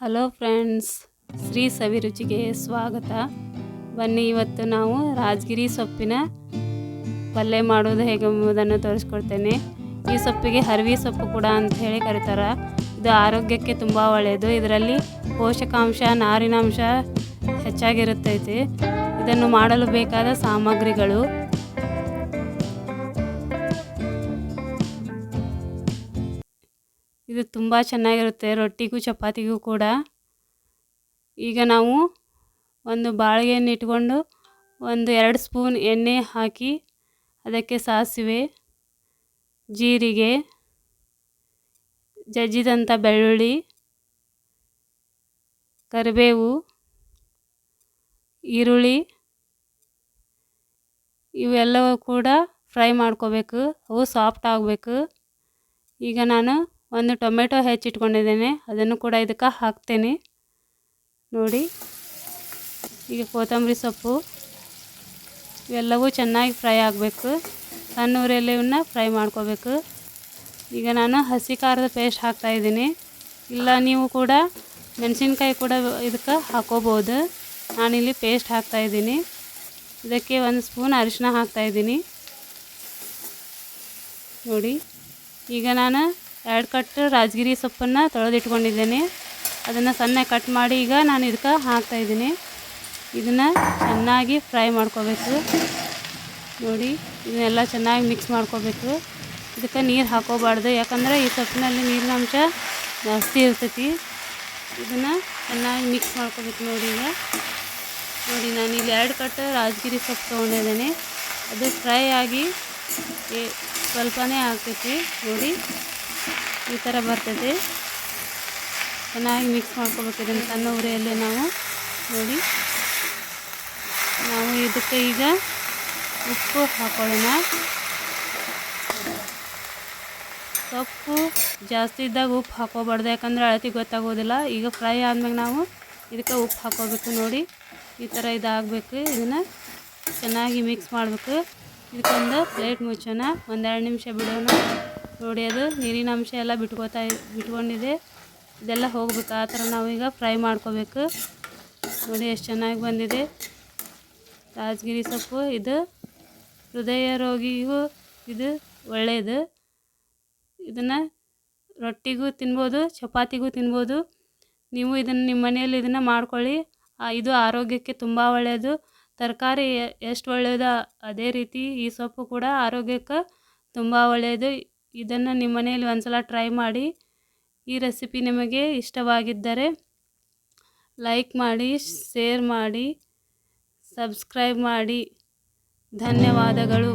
Hello friends, Shri ಸವಿರುಚಿಗೆ ಸ್ವಾಗತ. ಬನ್ನಿ, ಇವತ್ತು ನಾವು ರಾಜಗಿರಿ ಸೊಪ್ಪಿನ ಪಲ್ಯ ಮಾಡೋದು ಹೇಗೆ ಎಂಬುದನ್ನು ತೋರಿಸ್ಕೊಡ್ತೇನೆ. ಈ ಸೊಪ್ಪಿಗೆ ಹರವಿ ಸೊಪ್ಪು ಕೂಡ ಅಂತ ಹೇಳಿ ಕರೀತಾರೆ. ಇದು ಆರೋಗ್ಯಕ್ಕೆ ತುಂಬ ಒಳ್ಳೆಯದು. ಇದರಲ್ಲಿ ಪೋಷಕಾಂಶ, ನಾರಿನಾಂಶ ಹೆಚ್ಚಾಗಿರುತ್ತೈತಿ. ಇದನ್ನು ಮಾಡಲು ಬೇಕಾದ ಸಾಮಗ್ರಿಗಳು ಇದು ತುಂಬ ಚೆನ್ನಾಗಿರುತ್ತೆ, ರೊಟ್ಟಿಗೂ ಚಪಾತಿಗೂ ಕೂಡ. ಈಗ ನಾವು ಒಂದು ಬಾಳಿಗೆಯನ್ನು ಇಟ್ಕೊಂಡು ಒಂದು ಎರಡು ಸ್ಪೂನ್ ಎಣ್ಣೆ ಹಾಕಿ ಅದಕ್ಕೆ ಸಾಸಿವೆ, ಜೀರಿಗೆ ಜಜ್ಜಿದಂಥ ಬೆಳ್ಳುಳ್ಳಿ, ಕರಿಬೇವು, ಈರುಳ್ಳಿ, ಇವೆಲ್ಲವೂ ಕೂಡ ಫ್ರೈ ಮಾಡ್ಕೋಬೇಕು. ಅವು ಸಾಫ್ಟ್ ಆಗಬೇಕು. ಈಗ ನಾನು ಒಂದು ಟೊಮೆಟೊ ಹೆಚ್ಚಿಟ್ಕೊಂಡಿದ್ದೇನೆ. ಅದನ್ನು ಕೂಡ ಇದಕ್ಕೆ ಹಾಕ್ತೇನೆ. ನೋಡಿ, ಈಗ ಕೊತ್ತಂಬರಿ ಸೊಪ್ಪು ಇವೆಲ್ಲವೂ ಚೆನ್ನಾಗಿ ಫ್ರೈ ಆಗಬೇಕು. ಸಣ್ಣ ಫ್ರೈ ಮಾಡ್ಕೋಬೇಕು. ಈಗ ನಾನು ಹಸಿ ಖಾರದ ಪೇಸ್ಟ್ ಹಾಕ್ತಾಯಿದ್ದೀನಿ ಇಲ್ಲ, ನೀವು ಕೂಡ ಮೆಣಸಿನ್ಕಾಯಿ ಕೂಡ ಇದಕ್ಕೆ ಹಾಕೋಬೋದು. ನಾನಿಲ್ಲಿ ಪೇಸ್ಟ್ ಹಾಕ್ತಾಯಿದ್ದೀನಿ ಇದಕ್ಕೆ ಒಂದು ಸ್ಪೂನ್ ಅರಿಶಿನ ಹಾಕ್ತಾಯಿದ್ದೀನಿ ನೋಡಿ, ಈಗ ನಾನು ಎರಡು ಕಟ್ ರಾಜಗಿರಿ ಸೊಪ್ಪನ್ನು ತೊಳೆದಿಟ್ಕೊಂಡಿದ್ದೇನೆ. ಅದನ್ನು ಸಣ್ಣ ಕಟ್ ಮಾಡಿ ಈಗ ನಾನು ಇದಕ್ಕೆ ಹಾಕ್ತಾಯಿದ್ದೀನಿ ಇದನ್ನು ಚೆನ್ನಾಗಿ ಫ್ರೈ ಮಾಡ್ಕೋಬೇಕು. ನೋಡಿ, ಇದನ್ನೆಲ್ಲ ಚೆನ್ನಾಗಿ ಮಿಕ್ಸ್ ಮಾಡ್ಕೋಬೇಕು. ಇದಕ್ಕೆ ನೀರು ಹಾಕೋಬಾರ್ದು. ಯಾಕಂದರೆ ಈ ಸೊಪ್ಪಿನಲ್ಲಿ ನೀರಿನ ಅಂಶ ಜಾಸ್ತಿ ಇರ್ತೈತಿ. ಇದನ್ನು ಚೆನ್ನಾಗಿ ಮಿಕ್ಸ್ ಮಾಡ್ಕೋಬೇಕು ನೋಡಿ ಈಗ. ನೋಡಿ, ನಾನು ಇಲ್ಲಿ ಎರಡು ಕಟ್ ರಾಜಗಿರಿ ಸೊಪ್ಪು ತೊಗೊಂಡಿದ್ದೇನೆ. ಅದು ಫ್ರೈ ಆಗಿ ಸ್ವಲ್ಪನೇ ಆಗ್ತೈತಿ. ನೋಡಿ. ಈ ಥರ ಬರ್ತದೆ. ಚೆನ್ನಾಗಿ ಮಿಕ್ಸ್ ಮಾಡ್ಕೋಬೇಕು ಇದನ್ನು ಸಣ್ಣ ಉರಿಯಲ್ಲಿ ನಾವು ನೋಡಿ. ನಾವು ಇದಕ್ಕೆ ಈಗ ಉಪ್ಪು ಹಾಕೊಳ್ಳೋಣ. ಸೊಪ್ಪು ಜಾಸ್ತಿ ಇದ್ದಾಗ ಉಪ್ಪು ಹಾಕೋಬಾರ್ದು ಯಾಕಂದರೆ ಅಳತಿ ಗೊತ್ತಾಗೋದಿಲ್ಲ. ಈಗ ಫ್ರೈ ಆದ್ಮೇಲೆ ನಾವು ಇದಕ್ಕೆ ಉಪ್ಪು ಹಾಕೋಬೇಕು ನೋಡಿ. ಈ ಥರ ಇದಾಗಬೇಕು. ಇದನ್ನು ಚೆನ್ನಾಗಿ ಮಿಕ್ಸ್ ಮಾಡಬೇಕು. ಇದಕ್ಕೊಂದು ಪ್ಲೇಟ್ ಮುಚ್ಚೋಣ. ಒಂದೆರಡು ನಿಮಿಷ ಬಿಡೋಣ. ನೋಡಿ ಅದು ನೀರಿನ ಅಂಶ ಎಲ್ಲ ಬಿಟ್ಕೋತಾ ಬಿಟ್ಕೊಂಡಿದೆ. ಇದೆಲ್ಲ ಹೋಗ್ಬೇಕು, ಆ ಥರ ನಾವೀಗ ಫ್ರೈ ಮಾಡ್ಕೋಬೇಕು. ನೋಡಿ ಎಷ್ಟು ಚೆನ್ನಾಗಿ ಬಂದಿದೆ. ರಾಜಗಿರಿ ಸೊಪ್ಪು, ಇದು ಹೃದಯ ರೋಗಿಗೂ ಇದು ಒಳ್ಳೆಯದು ಇದನ್ನು ರೊಟ್ಟಿಗೂ ತಿನ್ಬೋದು, ಚಪಾತಿಗೂ ತಿನ್ಬೋದು. ನೀವು ಇದನ್ನು ನಿಮ್ಮ ಮನೆಯಲ್ಲಿ ಇದನ್ನು ಮಾಡ್ಕೊಳ್ಳಿ. ಇದು ಆರೋಗ್ಯಕ್ಕೆ ತುಂಬ ಒಳ್ಳೆಯದು ತರಕಾರಿ ಎಷ್ಟು ಒಳ್ಳೆಯದೋ ಅದೇ ರೀತಿ ಈ ಸೊಪ್ಪು ಕೂಡ ಆರೋಗ್ಯಕ್ಕೆ ತುಂಬ ಒಳ್ಳೆಯದು ಇದನ್ನು ನಿಮ್ಮ ಮನೆಯಲ್ಲಿ ಒಂದು ಸಲ ಟ್ರೈ ಮಾಡಿ. ಈ ರೆಸಿಪಿ ನಿಮಗೆ ಇಷ್ಟವಾಗಿದ್ದರೆ ಲೈಕ್ ಮಾಡಿ ಶೇರ್ ಮಾಡಿ ಸಬ್ಸ್ಕ್ರೈಬ್ ಮಾಡಿ. ಧನ್ಯವಾದಗಳು.